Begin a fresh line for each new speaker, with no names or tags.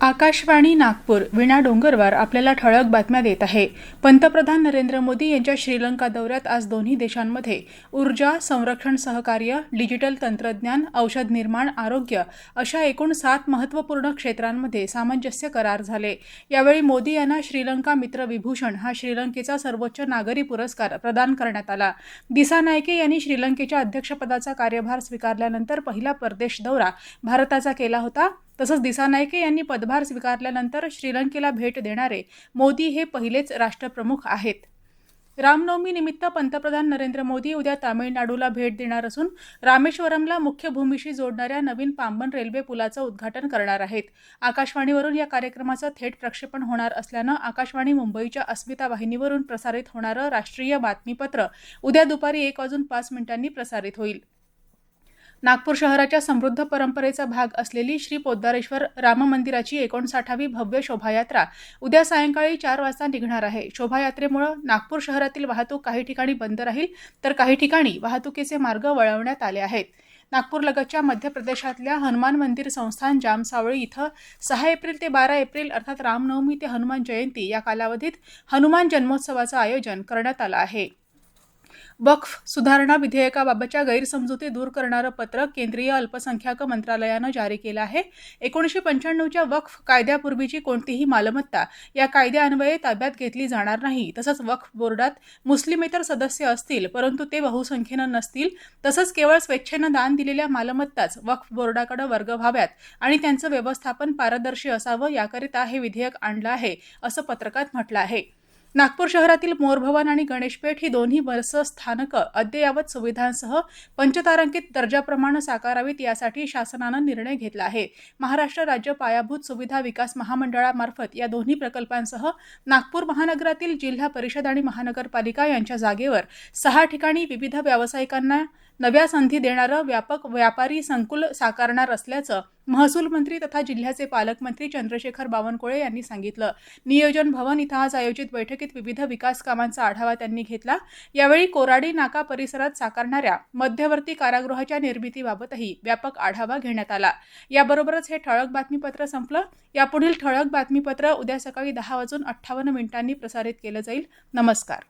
आकाशवाणी नागपूर विणा डोंगरवार आपल्याला ठळक बातम्या देत आहे. पंतप्रधान नरेंद्र मोदी यांच्या श्रीलंका दौऱ्यात आज दोन्ही देशांमध्ये ऊर्जा संरक्षण सहकार्य डिजिटल तंत्रज्ञान औषध निर्माण आरोग्य अशा एकूण सात महत्त्वपूर्ण क्षेत्रांमध्ये सामंजस्य करार झाले. यावेळी मोदी यांना श्रीलंका मित्र विभूषण हा श्रीलंकेचा सर्वोच्च नागरी पुरस्कार प्रदान करण्यात आला. दिसा नायके यांनी श्रीलंकेच्या अध्यक्षपदाचा कार्यभार स्वीकारल्यानंतर पहिला परदेश दौरा भारताचा केला होता. तसंच दिसानायके यांनी पदभार स्वीकारल्यानंतर श्रीलंकेला भेट देणारे मोदी हे पहिलेच राष्ट्रप्रमुख आहेत. रामनवमीनिमित्त पंतप्रधान नरेंद्र मोदी उद्या तामिळनाडूला भेट देणार असून रामेश्वरमला मुख्य भूमीशी जोडणाऱ्या नवीन पांबन रेल्वे पुलाचं उद्घाटन करणार आहेत. आकाशवाणीवरून या कार्यक्रमाचं थेट प्रक्षेपण होणार असल्यानं आकाशवाणी मुंबईच्या अस्मिता वाहिनीवरून प्रसारित होणारं राष्ट्रीय बातमीपत्र उद्या दुपारी एक वाजून पाच मिनिटांनी प्रसारित होईल. नागपूर शहराच्या समृद्ध परंपरेचा भाग असलेली श्री पोद्दारेश्वर राम मंदिराची एकोणसाठावी भव्य शोभायात्रा उद्या सायंकाळी चार वाजता निघणार आहे. शोभायात्रेमुळे नागपूर शहरातील वाहतूक काही ठिकाणी बंद राहील तर काही ठिकाणी वाहतुकीचे मार्ग वळवण्यात आले आहेत. नागपूरलगतच्या मध्य प्रदेशातल्या हनुमान मंदिर संस्थान जामसावळी इथं सहा एप्रिल ते बारा एप्रिल अर्थात रामनवमी ते हनुमान जयंती या कालावधीत हनुमान जन्मोत्सवाचं आयोजन करण्यात आलं आहे. वक्फ सुधारणा विधेयकाबाबतच्या गैरसमजुती दूर करणारं पत्र केंद्रीय अल्पसंख्याक मंत्रालयानं जारी केलं आहे. एकोणीसशे पंच्याण्णवच्या वक्फ कायद्यापूर्वीची कोणतीही मालमत्ता या कायद्यान्वये ताब्यात घेतली जाणार नाही. तसंच वक्फ बोर्डात मुस्लिमेतर सदस्य असतील परंतु ते बहुसंख्येनं नसतील तसंच केवळ स्वेच्छेनं दान दिलेल्या मालमत्ताच वक्फ बोर्डाकडे वर्ग व्हाव्यात आणि त्यांचं व्यवस्थापन पारदर्शी असावं याकरिता हे विधेयक आणलं आहे असं पत्रकात म्हटलं आहे. नागपूर शहरातील मोरभवन आणि गणेशपेठ ही दोन्ही बस स्थानकं अद्ययावत सुविधांसह पंचतारांकित दर्जाप्रमाणे साकारावीत यासाठी शासनानं निर्णय घेतला आहे. महाराष्ट्र राज्य पायाभूत सुविधा विकास महामंडळामार्फत या दोन्ही प्रकल्पांसह नागपूर महानगरातील जिल्हा परिषद आणि महानगरपालिका यांच्या जागेवर सहा ठिकाणी विविध व्यावसायिकांना नव्या संधी देणारं व्यापक व्यापारी संकुल साकारणार असल्याचं महसूल मंत्री तथा जिल्ह्याचे पालकमंत्री चंद्रशेखर बावनकुळे यांनी सांगितलं. नियोजन भवन इथं आज आयोजित बैठकीत विविध विकास कामांचा आढावा त्यांनी घेतला. यावेळी कोराडी नाका परिसरात साकारणाऱ्या मध्यवर्ती कारागृहाच्या निर्मितीबाबतही व्यापक आढावा घेण्यात आला. याबरोबरच हे ठळक बातमीपत्र संपलं. यापुढील ठळक बातमीपत्र उद्या सकाळी दहा वाजून अठ्ठावन्न मिनिटांनी प्रसारित केलं जाईल. नमस्कार.